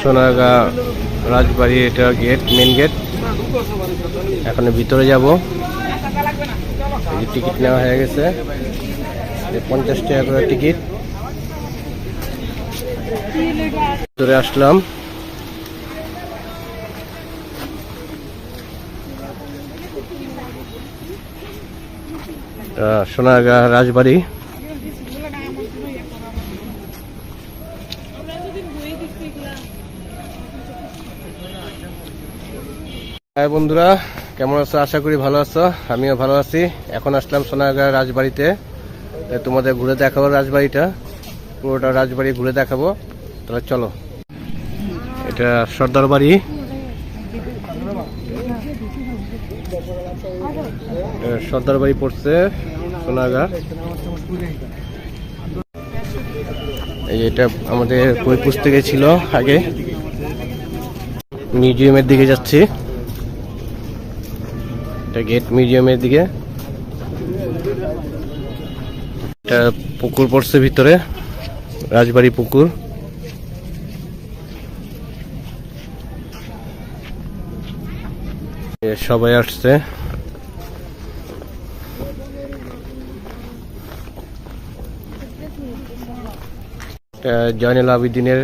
সোনাগা রাজবাড়ি, এটা gate main gate এখন ভিতরে যাব। টিকিট নেওয়া হয়ে গেছে। পঞ্চাশ টাকা করে টিকিট ভিতরে আসলাম। এটা সোনারগাঁ রাজবাড়ি। হ্যাঁ বন্ধুরা, কেমন আছো? আশা করি ভালো আছো। আমিও ভালো আছি। এখন আসলাম সোনারগাঁ রাজবাড়িতে। তোমাদের ঘুরে দেখাবো রাজবাড়িটা। পুরোটা রাজবাড়ি ঘুরে দেখাবো। তাহলে চলো। এটা সর্দার বাড়ি। সর্দার বাড়ি পড়ছে সোনারগাঁ। এই এটা আমাদের বই পুস্তকে ছিল আগে। মিউজিয়ামের দিকে যাচ্ছি। এটা গেট মিউজিয়ামের দিকে। এটা পুকুর পড়ছে ভিতরে, রাজবাড়ি পুকুর। সবাই আসছে। জয়নুল আবিদিনের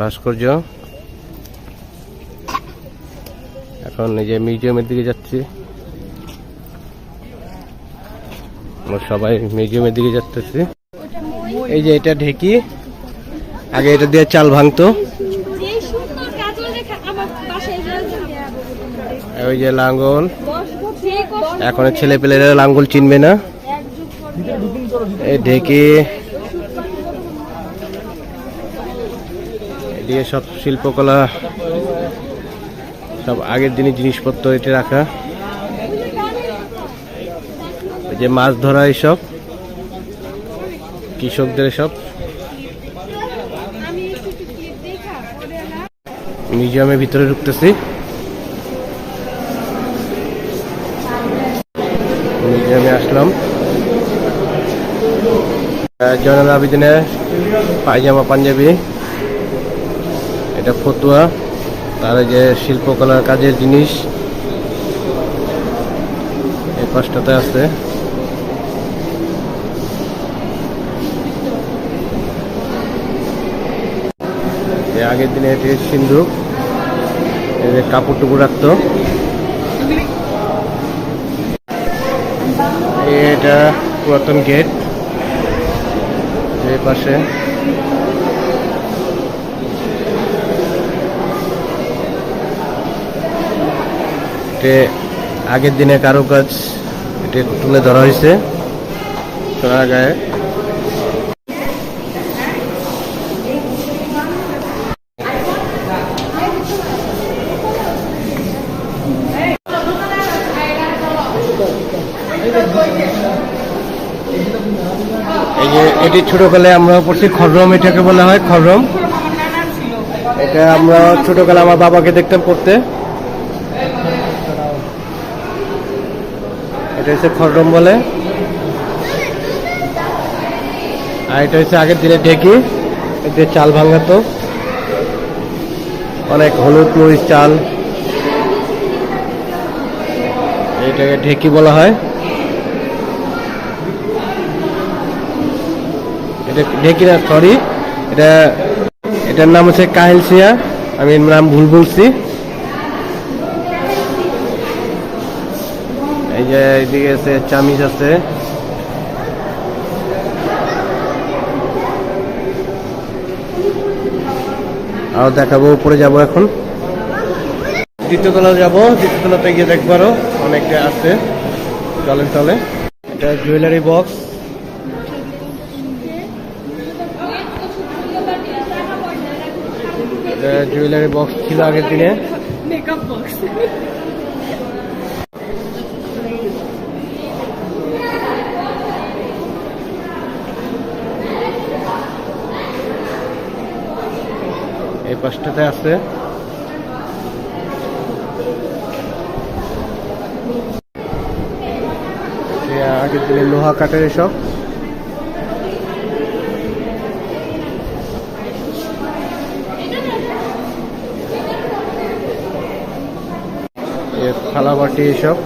ভাস্কর্য। এখন এই যে মিউজিয়ামের দিকে যাচ্ছি। আমরা সবাই মিউজিয়ামের দিকে যাচ্তেছি। এই যে এটা ঢেকি, আগে এটা দিয়ে চাল ভাঙতো। ওই যে লাঙ্গল, এখন ছেলে পেলেরা লাঙ্গল চিনবে না। এই ঢেকি, এদিকে সব শিল্পকলা সব আগের দিনের জিনিসপত্র এটি রাখা। যে মাছ ধরা এইসব কৃষকদের সব মিউজিয়ামের ভিতরে ঢুকতেছি। মিউজিয়ামে আসলাম। জয়নাল আবিদিনের পায়জামা পাঞ্জাবি। এটা ফতুয়া। তার যে শিল্পকলার কাজের জিনিস। এই পাশটাতে আছে। আগের দিনে এটি সিন্ধুক কাপড় টুকু রাখতো। এটা পুরাতন গেট। এই পাশে এতে আগের দিনে কারুকাজ, এটি তুলে ধরা হয়েছে। গায়ে। এই যে, এটি ছোটকালে আমরা পড়ছি খরম, এটাকে বলা হয় খরম। এটা আমরা ছোটকালে আমার বাবাকে দেখতাম পড়তে। এটা হচ্ছে খরম বলে। আর এটা হচ্ছে আগের দিনে ঢেকি। এতে চাল ভাঙাতো অনেক হলুদ মরিচ চাল। এটাকে ঢেকি বলা হয়। এটা ঢেকি না সরি। এটা এটার নাম হচ্ছে কাহিলসিয়া আমি নাম ভুল বলছি এই যে এইদিকে আছে, চামিচ আছে। আরও দেখাবো, উপরে যাব এখন। দ্বিতীয় তলা যাব, দ্বিতীয় তলাতে গিয়ে দেখবারও অনেকটা আছে চলেন চলে এটা জুয়েলারি বক্স। জুয়েলারি বক্স ছিল আগের দিনে। মেকআপ বক্স এই পাশটাতে আছে। লোহা কাঠের এসব। থালাবাটি এসব।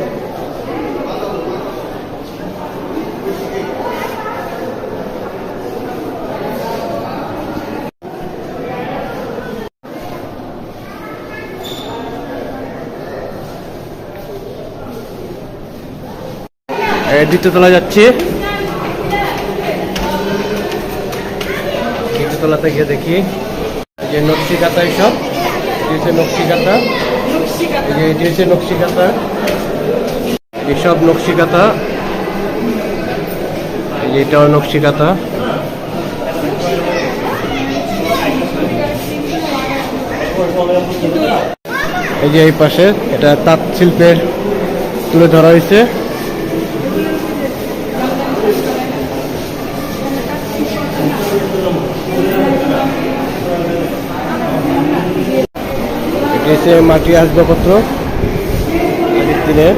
এই দ্বিতীয়তলা যাচ্ছি গিয়ে দেখি। যে নকশি এইসব নকশি এই যে এটাও এই যে এই পাশে এটা তাঁত শিল্পের তুলে ধরা হয়েছে। এটি হচ্ছে মাটি আসবাবপত্র আগের দিনে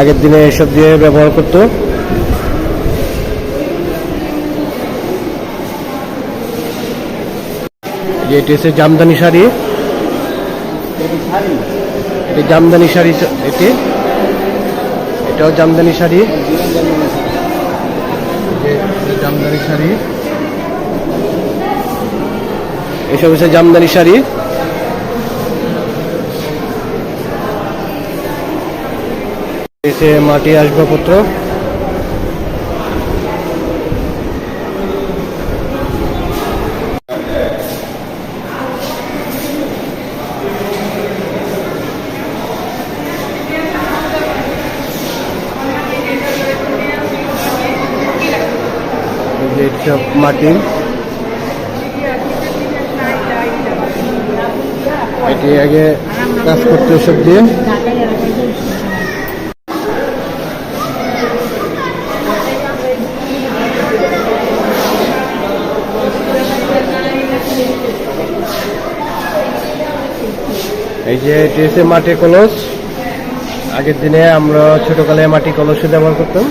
আগের দিনে এসব দিয়ে ব্যবহার করতো। যে এটি হচ্ছে জামদানি শাড়ি। এটি জামদানি শাড়ি এটি। এটাও জামদানি শাড়ি। জামদানি শাড়ি। এসব হচ্ছে জামদানি শাড়ি। এসে মাটি আসবাবপত্র। সব মাটি এটি আগে কাজ করতে সব দিয়ে। এই যে হচ্ছে মাটি কলস, আগের দিনে আমরা ছোটকালে মাটি কলস ব্যবহার করতাম।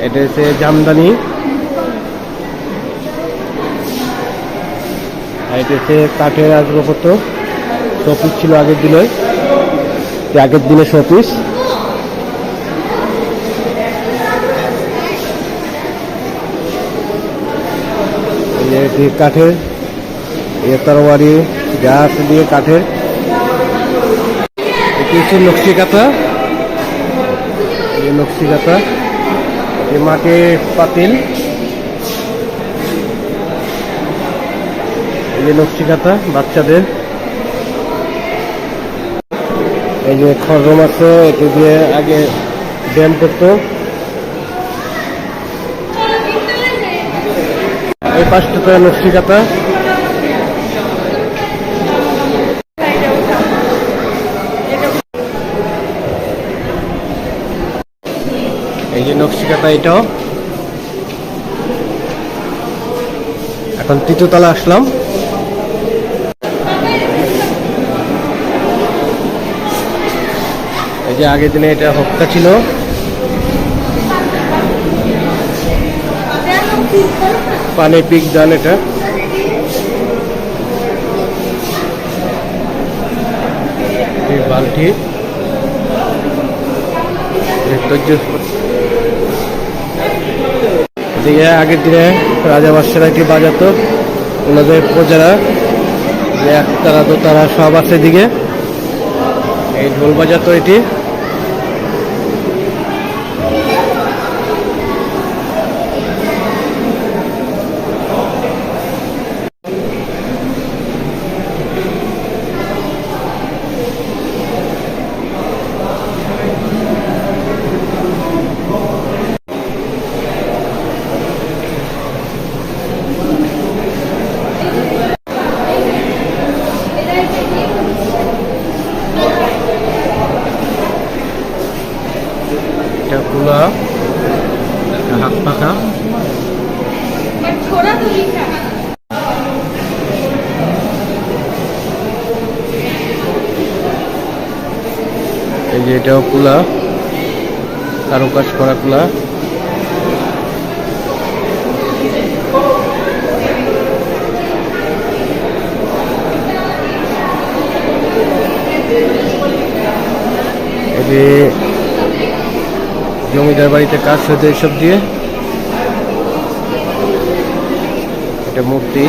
এটা হচ্ছে জামদানি। এটা হচ্ছে কাঠের আসবাবপত্র। শোপিস ছিল আগের দিনে। আগের দিনে শোপিস। কাঠের। এ তরবারি গাছ দিয়ে কাঠের এটি হচ্ছে নকশি কাঁথা। নকশি কাঁথা। এই মাটির পাতিল। যে নকশি কাঁথা বাচ্চাদের। এই যে খরম আছে, এটি দিয়ে আগে ব্যায়াম করতো। এই পাঁচটাতে নকশি কাঁথা। এই যে নকশিকাতা এটাও। এখন তৃতীয়তলা আসলাম। এই যে আগের দিনে এটা হপ্তা ছিল। পানি পিক দান এটা। এই এদিকে আগের দিনে রাজা বাদশারা এটি বাজাতো ওনাদের প্রজারা তারা একতারা, দোতারা সব আছে এদিকে। এই ঢোল বাজাতো এটা কুলা এটা হাত পাখা। এই যে এটাও কুলা কারুকাজ করা কুলা। এটি জমিদার বাড়িতে কাজ হতো এইসব দিয়ে। এটা মূর্তি।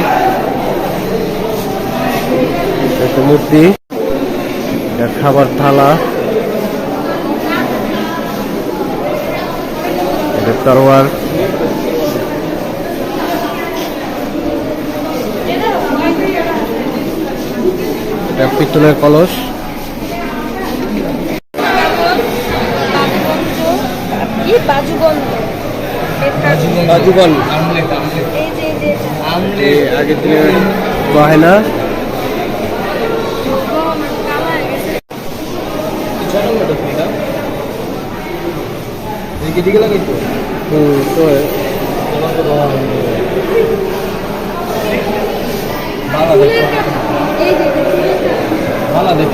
একটা মূর্তি। এটা খাবার থালা। এটা তরোয়ার এটা পিতলের কলস কি বাজুগন্ধ এটা। আগের গহেনা। হুম তো।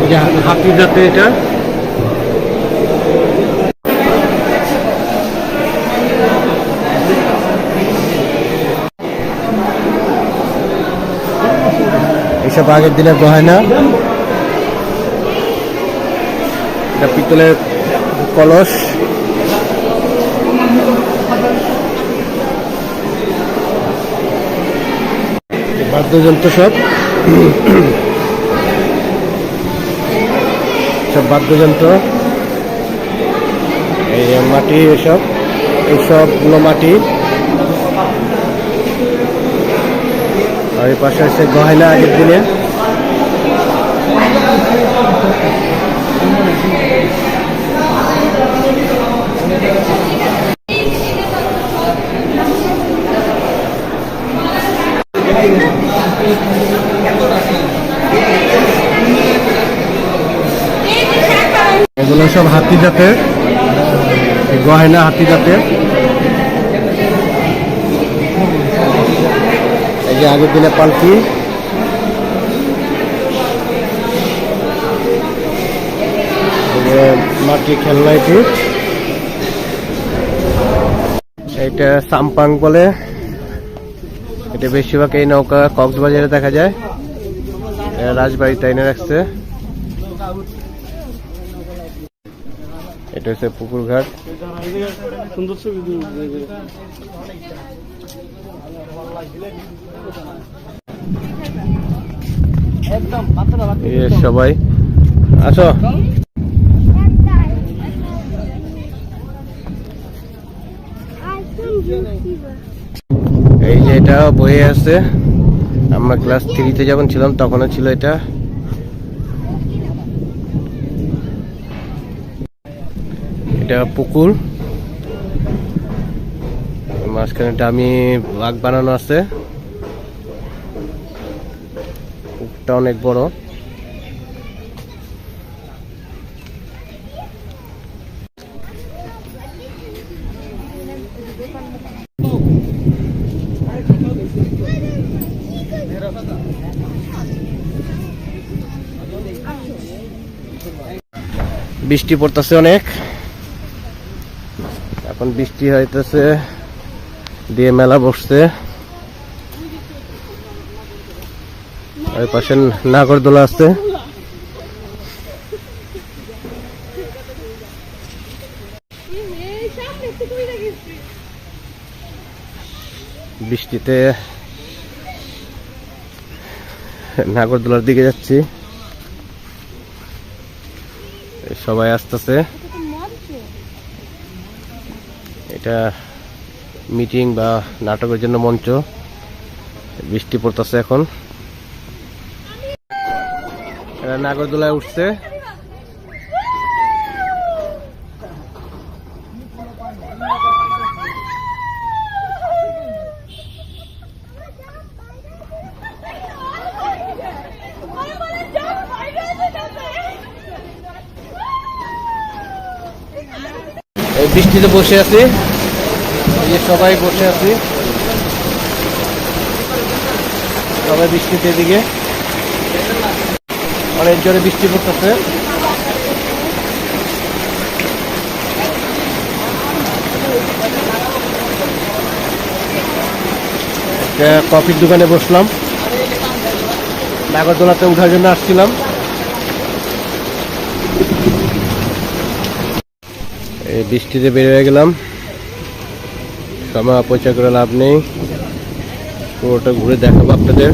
যে হাতি যাতে এটা এসব আগের দিনের গয়না এটা পিতলের কলস। বাদ্যযন্ত্র সব। সব বাদ্যযন্ত্র। এই মাটি, এসব। এইসবগুলো মাটি। আর এই পাশে হচ্ছে গয়না আগের দিনে এগুলো সব হাতি জাতের গয়না হাতি জাতের যে আগের দিনে পালকি। মাটির খেলনা এটি। এইটা সাম্পাং বলে। এটা বেশিরভাগ এই নৌকা কক্সবাজারে দেখা যায়। রাজবাড়ি এনে রাখছে। এটা হচ্ছে পুকুর ঘাট এই যে সবাই। আসো। এই যে এটা বয়ে আছে। আমরা ক্লাস থ্রিতে যখন ছিলাম, তখনও ছিল এটা। এটা পুকুর। মাঝখানে ডামি বাঘ বানানো আছে। পুকুরটা অনেক বড়। বৃষ্টি পড়তেছে অনেক। এখন বৃষ্টি হইতেছে দিয়ে মেলা বসছে। ওই পাশে নাগরদোলা আছে। বৃষ্টিতে নাগরদোলার দিকে যাচ্ছি। সবাই আসতেছে। এটা মিটিং বা নাটকের জন্য মঞ্চ। বৃষ্টি পড়তেছে এখন। এরা নাগরদোলায় উঠছে। বৃষ্টিতে বসে আছি। সবাই বসে আছি। সবাই বৃষ্টিতে এদিকে। অনেক জোরে বৃষ্টি পড়তেছে। কফির দোকানে বসলাম। নাগরদোলাতে উঠার জন্য আসছিলাম। এই বৃষ্টিতে বের হয়ে গেলাম। সময় অপচয় করে লাভ নেই। পুরোটা ঘুরে দেখাবো আপনাদের।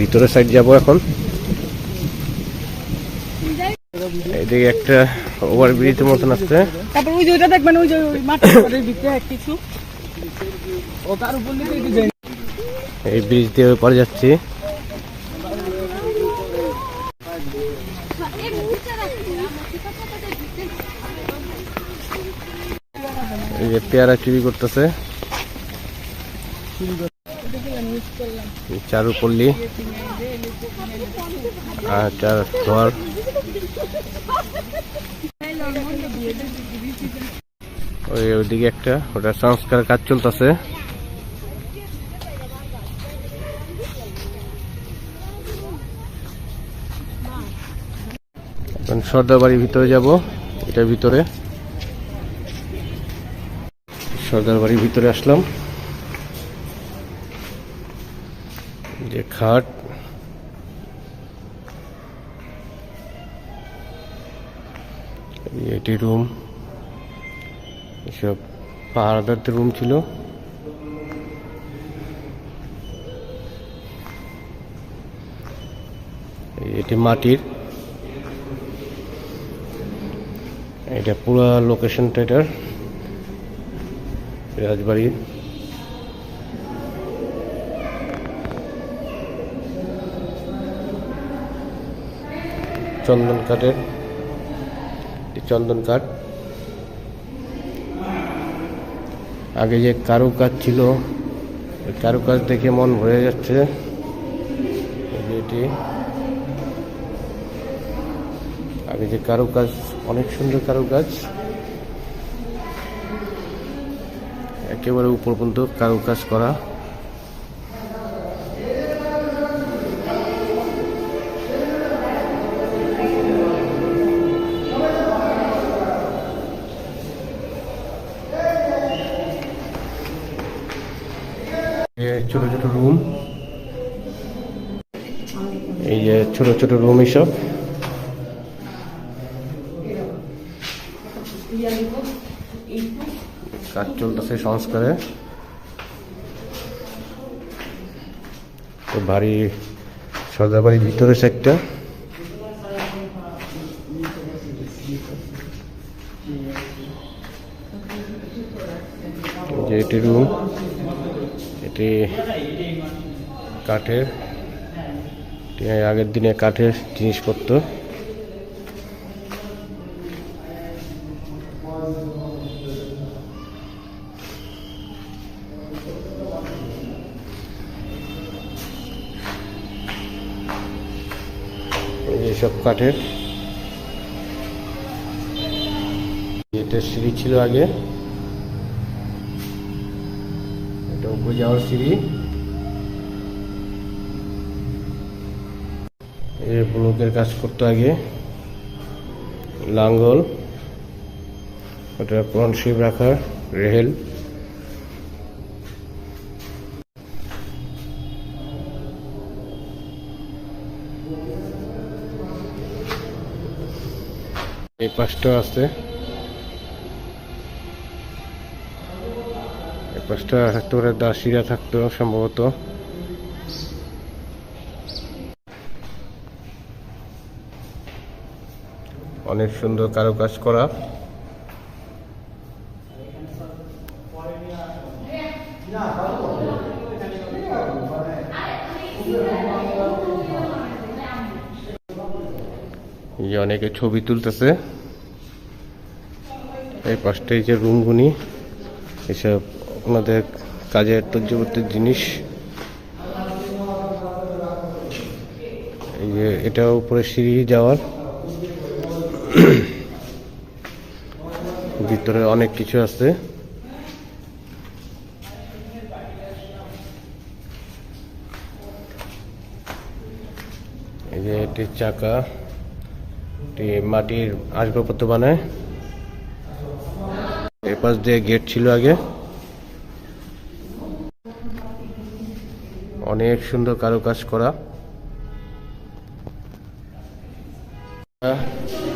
ভিতরে সাইড যাব এখন। এদিকে একটা ওভার ব্রিজের মতন আসছে তারপর ওই যে ওইটা দেখবেন ওই যে ওই মাঠের ভিতরে কিছু। ও তার উপর দিয়ে এই ব্রিজ দিয়ে পরে যাচ্ছি। এই যে পেয়ারা চুরি করতেছে। চারু পল্লী আর চার ঘর ওই ওইদিকে একটা, ওটা সংস্কার কাজ চলতেছে। সর্দার বাড়ির ভিতরে যাব, এটার ভিতরে। সর্দার বাড়ির ভিতরে আসলাম। যে খাট। এটি রুম এসব পাহাড়দারদের রুম ছিল। এটি মাটির। এটা পুরো লোকেশনটা এটার। রাজবাড়ি চন্দন কাঠের চন্দন কাঠ। আগে যে কারুকাজ ছিল, ওই কারুকাজ দেখে মন ভরে যাচ্ছে। এটি আগে যে কারুকাজ, অনেক সুন্দর কারুকাজ। একেবারে উপর পর্যন্ত কারুকাজ করা। ছোট ছোট রুম। এই যে ছোট ছোট রুম এইসব কাজ চলতেছে সংস্কারে। তো বাড়ি সর্দার বাড়ির ভিতরে একটা যে এটি রুম এটি কাঠের আগের দিনে কাঠের জিনিসপত্র। এই যে সব কাঠের। এটা সিঁড়ি ছিল আগে। উপরে যাওয়ার সিঁড়ি। এই ব্লকের কাজ করতো আগে। লাঙ্গল। ওটা রাখার রেহেল। এই পাশটা আছে। পাশটা পারে, দাসিরা থাকতো সম্ভবত। অনেক সুন্দর কারুকাজ করা। অনেকে ছবি তুলতেছে। এই পাশটাই যে রুমগুনি, এসব ওনাদের কাজের তর্যবর্তীর জিনিস। এই যে এটা উপরে সিঁড়ি যাওয়ার। ভিতরে অনেক কিছু আছে। এই যে এটি চাকা মাটির আসবাবপত্র বানায়। এ পাশ দিয়ে গেট ছিল আগে। অনেক সুন্দর কারুকাজ করা।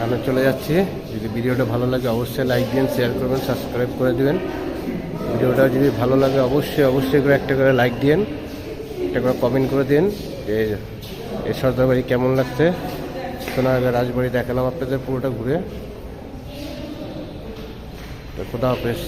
আমি চলে যাচ্ছি। যদি ভিডিওটা ভালো লাগে অবশ্যই লাইক দিন শেয়ার করবেন সাবস্ক্রাইব করে দিবেন। ভিডিওটা যদি ভালো লাগে অবশ্যই অবশ্যই করে একটা করে লাইক দিন, একটা করে কমেন্ট করে দিন যে এই সর্দার বাড়ি কেমন লাগছে। সোনারগাঁ রাজবাড়ি দেখালাম আপনাদের পুরোটা ঘুরে। তো খোদা হাফেজ।